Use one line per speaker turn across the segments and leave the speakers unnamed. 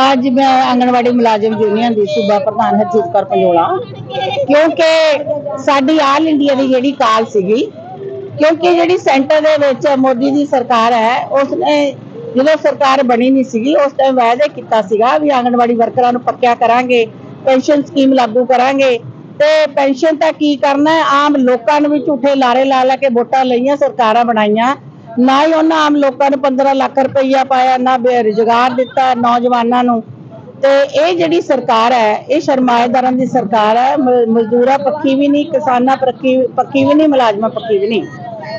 ਅੱਜ ਮੈਂ ਆਂਗਣਵਾੜੀ ਮੁਲਾਜ਼ਮ ਯੂਨੀਅਨ ਦੀ ਸੂਬਾ ਪ੍ਰਧਾਨ ਹਰਜੀਤ ਕੌਰ ਪੰਜੋਲਾ, ਕਿਉਂਕਿ ਸਾਡੀ ਆਲ ਇੰਡੀਆ ਦੀ ਜਿਹੜੀ ਕਾਲ ਸੀਗੀ, ਕਿਉਂਕਿ ਜਿਹੜੀ ਸੈਂਟਰ ਦੇ ਵਿੱਚ ਮੋਦੀ ਦੀ ਸਰਕਾਰ ਹੈ, ਉਸਨੇ ਜਦੋਂ ਸਰਕਾਰ ਬਣੀ ਨਹੀਂ ਸੀਗੀ, ਉਸ ਟਾਈਮ ਵਾਅਦੇ ਕੀਤਾ ਸੀਗਾ ਵੀ ਆਂਗਣਵਾੜੀ ਵਰਕਰਾਂ ਨੂੰ ਪੱਕਿਆ ਕਰਾਂਗੇ, ਪੈਨਸ਼ਨ ਸਕੀਮ ਲਾਗੂ ਕਰਾਂਗੇ, ਤੇ ਪੈਨਸ਼ਨ ਤਾਂ ਕੀ ਕਰਨਾ ਆਮ ਲੋਕਾਂ ਨੂੰ ਵੀ ਝੂਠੇ ਲਾਰੇ ਲਾ ਲਾ ਕੇ ਵੋਟਾਂ ਲਈਆਂ, ਸਰਕਾਰਾਂ ਬਣਾਈਆਂ ਨਾ ਹੀ ਉਹਨਾਂ ਆਮ ਲੋਕਾਂ ਨੂੰ 15 ਲੱਖ ਰੁਪਈਆ ਪਾਇਆ, ਨਾ ਰੁਜ਼ਗਾਰ ਦਿੱਤਾ ਨੌਜਵਾਨਾਂ ਨੂੰ। ਤੇ ਇਹ ਜਿਹੜੀ ਸਰਕਾਰ ਹੈ, ਇਹ ਸ਼ਰਮਾਏਦਾਰਾਂ ਦੀ ਸਰਕਾਰ ਹੈ ਮਜ਼ਦੂਰਾਂ ਪੱਖੀ ਵੀ ਨਹੀਂ, ਕਿਸਾਨਾਂ ਪੱਖੀ ਪੱਖੀ ਵੀ ਨਹੀਂ, ਮੁਲਾਜ਼ਮਾਂ ਪੱਖੀ ਵੀ ਨਹੀਂ।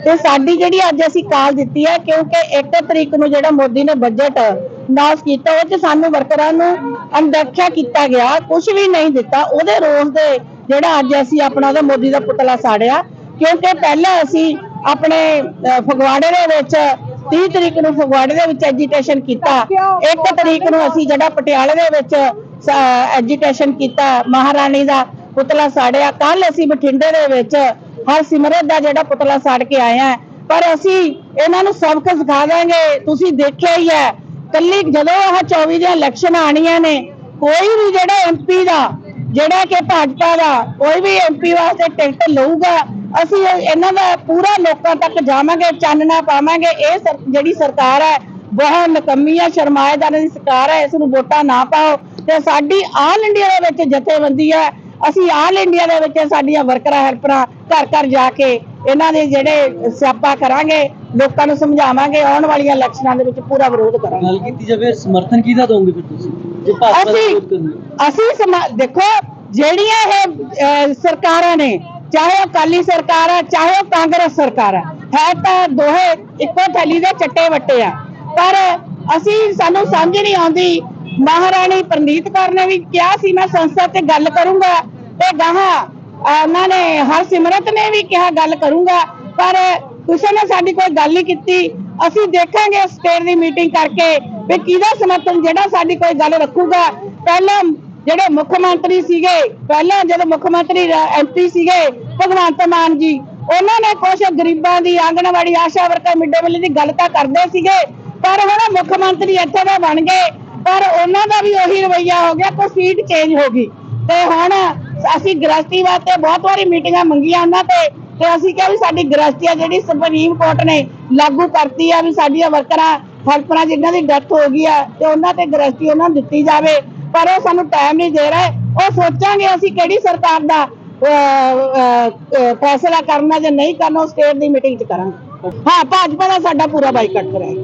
ਤੇ ਸਾਡੀ ਜਿਹੜੀ ਅੱਜ ਅਸੀਂ ਕਾਲ ਦਿੱਤੀ ਹੈ, ਕਿਉਂਕਿ 1 ਤਰੀਕ ਨੂੰ ਜਿਹੜਾ ਮੋਦੀ ਨੇ ਬਜਟ ਅਨਾਉਂਸ ਕੀਤਾ, ਉਹ ਚ ਸਾਨੂੰ ਵਰਕਰਾਂ ਨੂੰ ਅਣਦੇਖਿਆ ਕੀਤਾ ਗਿਆ ਕੁਝ ਵੀ ਨਹੀਂ ਦਿੱਤਾ। ਉਹਦੇ ਰੋਸ ਦੇ ਜਿਹੜਾ ਅੱਜ ਅਸੀਂ ਆਪਣਾ ਉਹਦਾ ਮੋਦੀ ਦਾ ਪੁਤਲਾ ਸਾੜਿਆ, ਕਿਉਂਕਿ ਪਹਿਲਾਂ ਅਸੀਂ ਆਪਣੇ ਫਗਵਾੜੇ ਦੇ ਵਿੱਚ 30 ਤਰੀਕ ਨੂੰ ਫਗਵਾੜੇ ਦੇ ਵਿੱਚ ਐਜੀਟੇਸ਼ਨ ਕੀਤਾ। 1 ਤਰੀਕ ਨੂੰ ਅਸੀਂ ਜਿਹੜਾ ਪਟਿਆਲੇ ਦੇ ਵਿੱਚ ਐਜੀਟੇਸ਼ਨ ਕੀਤਾ ਮਹਾਰਾਣੀ ਦਾ ਪੁਤਲਾ ਸਾੜਿਆ। ਕੱਲ ਅਸੀਂ ਬਠਿੰਡੇ ਦੇ ਵਿੱਚ ਹਰ ਸਿਮਰਤ ਦਾ ਜਿਹੜਾ ਪੁਤਲਾ ਸਾੜ ਕੇ ਆਏ ਆ ਪਰ ਅਸੀਂ ਇਹਨਾਂ ਨੂੰ ਸਬਕ ਸਿਖਾ ਦਾਂਗੇ। ਤੁਸੀਂ ਦੇਖਿਆ ਹੀ ਹੈ, ਕੱਲੀ ਜਦੋਂ ਇਹ 24 ਦੀਆਂ ਇਲੈਕਸ਼ਨ ਆਣੀਆਂ ਨੇ, ਕੋਈ ਵੀ ਜਿਹੜਾ ਐਮਪੀ ਦਾ, ਜਿਹੜਾ ਕਿ ਭਾਜਪਾ ਦਾ, ਕੋਈ ਵੀ ਐਮਪੀ ਵਾਸਤੇ ਟਿਕਟ ਲਊਗਾ ਅਸੀਂ ਇਹ- ਇਹਨਾਂ ਦਾ ਪੂਰਾ ਲੋਕਾਂ ਤੱਕ ਜਾਵਾਂਗੇ ਚਾਨਣਾ ਪਾਵਾਂਗੇ। ਇਹ ਜਿਹੜੀ ਸਰਕਾਰ ਹੈ ਬਹੁਤ ਨਕਮੀ ਹੈ ਸ਼ਰਮਾਏਦਾਰਾਂ ਦੀ ਸਰਕਾਰ ਹੈ ਇਸ ਨੂੰ ਵੋਟਾਂ ਨਾ ਪਾਓ। ਤੇ ਸਾਡੀ ਆਲ ਇੰਡੀਆ ਦੇ ਵਿੱਚ ਜਥੇਬੰਦੀ ਹੈ ਅਸੀਂ ਆਲ ਇੰਡੀਆ ਦੇ ਵਿੱਚ ਸਾਡੀਆਂ ਵਰਕਰਾਂ ਹੈਲਪਰਾਂ ਘਰ ਘਰ ਜਾ ਕੇ ਇਹਨਾਂ ਦੇ ਜਿਹੜੇ ਸਿਆਪਾ ਕਰਾਂਗੇ ਲੋਕਾਂ ਨੂੰ ਸਮਝਾਵਾਂਗੇ ਆਉਣ ਵਾਲੀਆਂ ਇਲੈਕਸ਼ਨਾਂ ਦੇ ਵਿੱਚ ਪੂਰਾ ਵਿਰੋਧ ਕਰਾਂਗੇ।
ਗੱਲ ਕੀਤੀ ਜਾਵੇ ਸਮਰਥਨ ਕਿਹਦਾ ਦੋਗੇ ਫਿਰ ਤੁਸੀਂ?
ਅਸੀਂ। ਅਸੀਂ ਸਮਾ- ਦੇਖੋ ਜਿਹੜੀਆਂ ਇਹ ਸਰਕਾਰਾਂ ਨੇ ਚਾਹੇ ਉਹ ਕਾਲੀ ਸਰਕਾਰ ਹੈ ਚਾਹੇ ਉਹ ਕਾਂਗਰਸ ਸਰਕਾਰ ਹੈ ਹੈ ਤਾਂ ਦੋਹੇ ਇੱਕੋ ਥੈਲੀ ਦੇ ਚੱਟੇ ਵੱਟੇ ਆ। ਪਰ ਅਸੀਂ, ਸਾਨੂੰ ਸਮਝ ਨਹੀਂ ਆਉਂਦੀ, ਮਹਾਰਾਣੀ ਪ੍ਰਨੀਤ ਕੌਰ ਨੇ ਵੀ ਕਿਹਾ ਸੀ, ਮੈਂ ਸੰਸਦ ਤੇ ਗੱਲ ਕਰੂੰਗਾ ਤੇ ਗਾਹਾਂ ਉਹਨਾਂ ਨੇ ਹਰਸਿਮਰਤ ਨੇ ਵੀ ਕਿਹਾ, ਗੱਲ ਕਰੂੰਗਾ। ਪਰ ਕਿਸੇ ਨੇ ਸਾਡੀ ਕੋਈ ਗੱਲ ਨਹੀਂ ਕੀਤੀ। ਅਸੀਂ ਦੇਖਾਂਗੇ ਸਟੇਟ ਦੀ ਮੀਟਿੰਗ ਕਰਕੇ ਵੀ ਕਿਹਦਾ ਸਮਰਥਨ, ਜਿਹੜਾ ਸਾਡੀ ਕੋਈ ਗੱਲ ਰੱਖੂਗਾ। ਪਹਿਲਾਂ ਜਿਹੜੇ ਮੁੱਖ ਮੰਤਰੀ ਸੀਗੇ, ਪਹਿਲਾਂ ਜਦੋਂ ਮੁੱਖ ਮੰਤਰੀ ਐਮਪੀ ਸੀਗੇ, ਭਗਵੰਤ ਮਾਨ ਜੀ, ਉਹਨਾਂ ਨੇ ਕੁਝ ਗਰੀਬਾਂ ਦੀ anganwadi ASHA worker midday meal ਦੀ ਗੱਲ ਤਾਂ ਕਰਦੇ ਸੀਗੇ, ਪਰ ਹੁਣ ਮੁੱਖ ਮੰਤਰੀ ਇੱਥੇ ਦੇ ਬਣ ਗਏ, ਪਰ ਉਹਨਾਂ ਦਾ ਵੀ ਉਹੀ ਰਵਈਆ ਹੋ ਗਿਆ, ਕੋਈ ਸੀਟ ਚੇਂਜ ਹੋ ਗਈ। ਤੇ ਹੁਣ ਅਸੀਂ ਗ੍ਰਸਤੀ ਵਾਸਤੇ ਬਹੁਤ ਵਾਰੀ ਮੀਟਿੰਗਾਂ ਮੰਗੀਆਂ ਉਹਨਾਂ ਤੇ ਤੇ ਅਸੀਂ ਕਿਹਾ ਵੀ ਸਾਡੀ ਗ੍ਰਸਤੀ ਆ ਜਿਹੜੀ ਸੁਪਰੀਮ ਕੋਰਟ ਨੇ ਲਾਗੂ ਕਰਤੀ ਆ ਵੀ ਸਾਡੀਆਂ ਵਰਕਰਾਂ ਹੈਲਪਰਾਂ ਜਿਨ੍ਹਾਂ ਦੀ ਡੈਥ ਹੋ ਗਈ ਆ, ਤੇ ਉਹਨਾਂ ਤੇ ਗ੍ਰਸਤੀ ਉਹਨਾਂ ਨੂੰ ਦਿੱਤੀ ਜਾਵੇ। ਪਰ ਉਹ ਸਾਨੂੰ ਟਾਈਮ ਨਹੀਂ ਦੇ ਰਹੇ। ਉਹ ਸੋਚਾਂਗੇ ਅਸੀਂ ਕਿਹੜੀ ਸਰਕਾਰ ਦਾ ਫੈਸਲਾ ਕਰਨਾ ਜਾਂ ਨਹੀਂ ਕਰਨਾ ਉਹ ਸਟੇਟ ਦੀ ਮੀਟਿੰਗ 'ਚ ਕਰਾਂਗੇ। ਹਾਂ, ਭਾਜਪਾ ਦਾ ਸਾਡਾ ਪੂਰਾ ਬਾਈਕਾਟ ਕਰਾਂਗੇ।